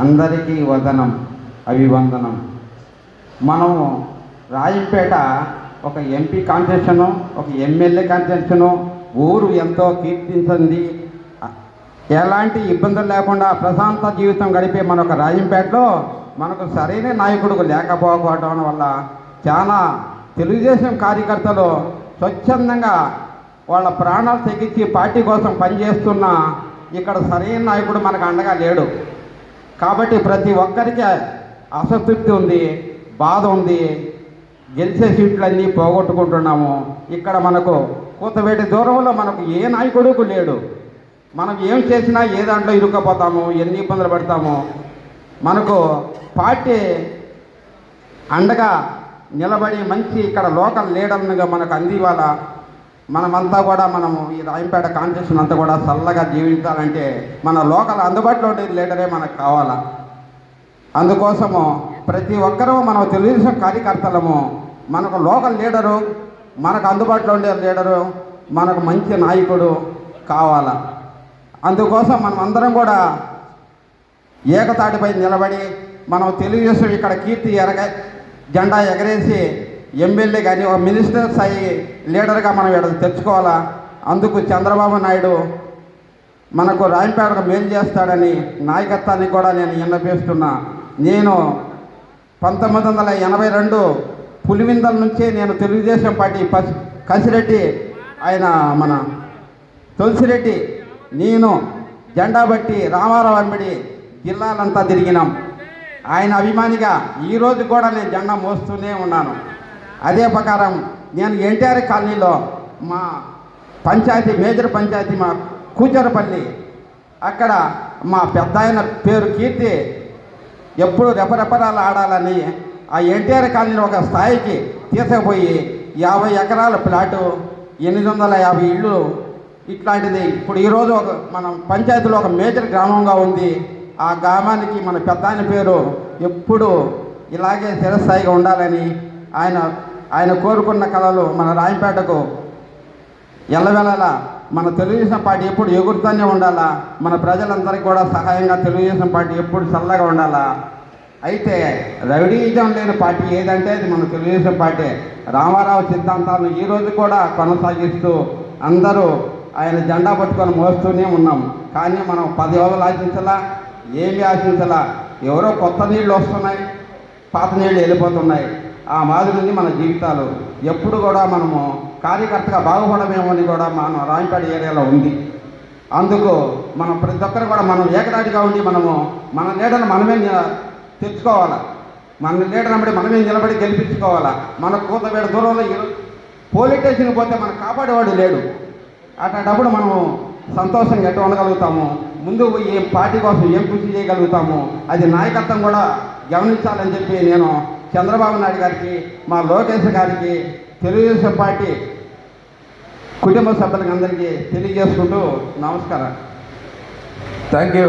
అందరికీ వదనం అభివందనం. మనము రాజంపేట ఒక ఎంపీ కాన్స్టిట్యూషను ఒక ఎమ్మెల్యే కాన్స్టిట్యూషను ఊరు ఎంతో కీర్తించింది. ఎలాంటి ఇబ్బందులు లేకుండా ప్రశాంత జీవితం గడిపే మన ఒక రాజంపేటలో మనకు సరైన నాయకుడు లేకపోవడం వల్ల చాలా తెలుగుదేశం కార్యకర్తలు స్వచ్ఛందంగా వాళ్ళ ప్రాణాలు తెగించి పార్టీ కోసం పనిచేస్తున్న ఇక్కడ సరైన నాయకుడు మనకు అండగా లేడు. కాబట్టి ప్రతి ఒక్కరికి అసంతృప్తి ఉంది బాధ ఉంది. గెలిచే సీట్లన్నీ పోగొట్టుకుంటున్నాము. ఇక్కడ మనకు కూతవేటి దూరంలో మనకు ఏ నాయకుడుకు లేడు. మనం ఏం చేసినా ఏ దాంట్లో ఇరుక్కపోతాము ఎన్ని ఇబ్బందులు పడతాము. మనకు పార్టీ అండగా నిలబడి మంచి ఇక్కడ లోకల్ లీడర్గా మనకు అందివాల మనమంతా కూడా మనము ఈ రాయంపేట కాన్స్టిట్యూషన్ అంతా కూడా చల్లగా జీవించాలంటే మన లోకల్ అందుబాటులో ఉండే లీడరే మనకు కావాలా? అందుకోసము ప్రతి ఒక్కరూ మనం తెలుగుదేశం కార్యకర్తలము మనకు లోకల్ లీడరు మనకు అందుబాటులో ఉండే లీడరు మనకు మంచి నాయకుడు కావాలా? అందుకోసం మనం అందరం కూడా ఏకతాటిపై నిలబడి మనం తెలుగుదేశం ఇక్కడ కీర్తి ఎరగ జెండా ఎగరేసి ఎమ్మెల్యే కానీ ఒక మినిస్టర్ స్థాయి లీడర్గా మనం ఇక్కడ తెచ్చుకోవాలా? అందుకు చంద్రబాబు నాయుడు మనకు రాయంపేటకు మేలు చేస్తాడని నాయకత్వాన్ని కూడా నేను విన్నపిస్తున్నా. నేను పంతొమ్మిది వందల ఎనభై రెండు పులివిందల నుంచే నేను తెలుగుదేశం పార్టీ పసి కసిరెడ్డి ఆయన మన తులసిరెడ్డి నేను జెండా బట్టి రామారావు అంబడి జిల్లాలంతా తిరిగినాం. ఆయన అభిమానిగా ఈరోజు కూడా నేను జెండా మోస్తూనే ఉన్నాను. అదే ప్రకారం నేను ఎన్టీఆర్ కాలనీలో మా పంచాయతీ మేజర్ పంచాయతీ మా కూచరపల్లి అక్కడ మా పెద్ద ఆయన పేరు కీర్తి ఎప్పుడు రెపరెపరాలు ఆడాలని ఆ ఎన్టీఆర్ కాలనీలో ఒక స్థాయికి తీసుకుపోయి యాభై ఎకరాల ప్లాటు ఎనిమిది వందల యాభై ఇళ్ళు ఇట్లాంటిది. ఇప్పుడు ఈరోజు ఒక మన పంచాయతీలో ఒక మేజర్ గ్రామంగా ఉంది. ఆ గ్రామానికి మన పెద్దాయన పేరు ఎప్పుడు ఇలాగే స్థిరస్థాయిగా ఉండాలని ఆయన ఆయన కోరుకున్న కళలు మన రాయంపేటకు ఎల్లవెల్లలా మన తెలుగుదేశం పార్టీ ఎప్పుడు ఎగురుతూనే ఉండాలా? మన ప్రజలందరికీ కూడా సహాయంగా తెలుగుదేశం పార్టీ ఎప్పుడు చల్లగా ఉండాలా? అయితే రౌడీజం లేని పార్టీ ఏదంటే అది మన తెలుగుదేశం పార్టీ. రామారావు సిద్ధాంతాలను ఈ రోజు కూడా కొనసాగిస్తూ అందరూ ఆయన జెండా పట్టుకొని మోస్తూనే ఉన్నాం. కానీ మనం పది రోజులు ఆశించలా? ఏమి ఆశించలా? ఎవరో కొత్త నీళ్ళు వస్తున్నాయి పాత నీళ్ళు వెళ్ళిపోతున్నాయి. ఆ మాదిరి ఉంది మన జీవితాలు. ఎప్పుడు కూడా మనము కార్యకర్తగా బాగుపడమేమో అని కూడా మనం రాంపేట ఏరియాలో ఉంది. అందుకు మనం ప్రతి ఒక్కరు కూడా మనం ఏకదాటిగా ఉండి మనము మన లీడర్ని మనమే తెచ్చుకోవాలా. మన లీడర్ అమ్మడి మనమే నిలబడి గెలిపించుకోవాలా. మన కూతవేడ దూరంలో పోలీస్ స్టేషన్కి పోతే మనకు కాపాడేవాడు లేడు. అట్లాంటప్పుడు మనము సంతోషంగా ఎట్లా ఉండగలుగుతాము? ముందు ఏం పార్టీ కోసం ఏం కృషి చేయగలుగుతాము? అది నాయకత్వం కూడా గమనించాలని చెప్పి నేను చంద్రబాబు నాయుడు గారికి మా లోకేష్ గారికి తెలుగుదేశం పార్టీ కుటుంబ సభ్యులకి అందరికీ తెలియజేసుకుంటూ నమస్కారం. Thank you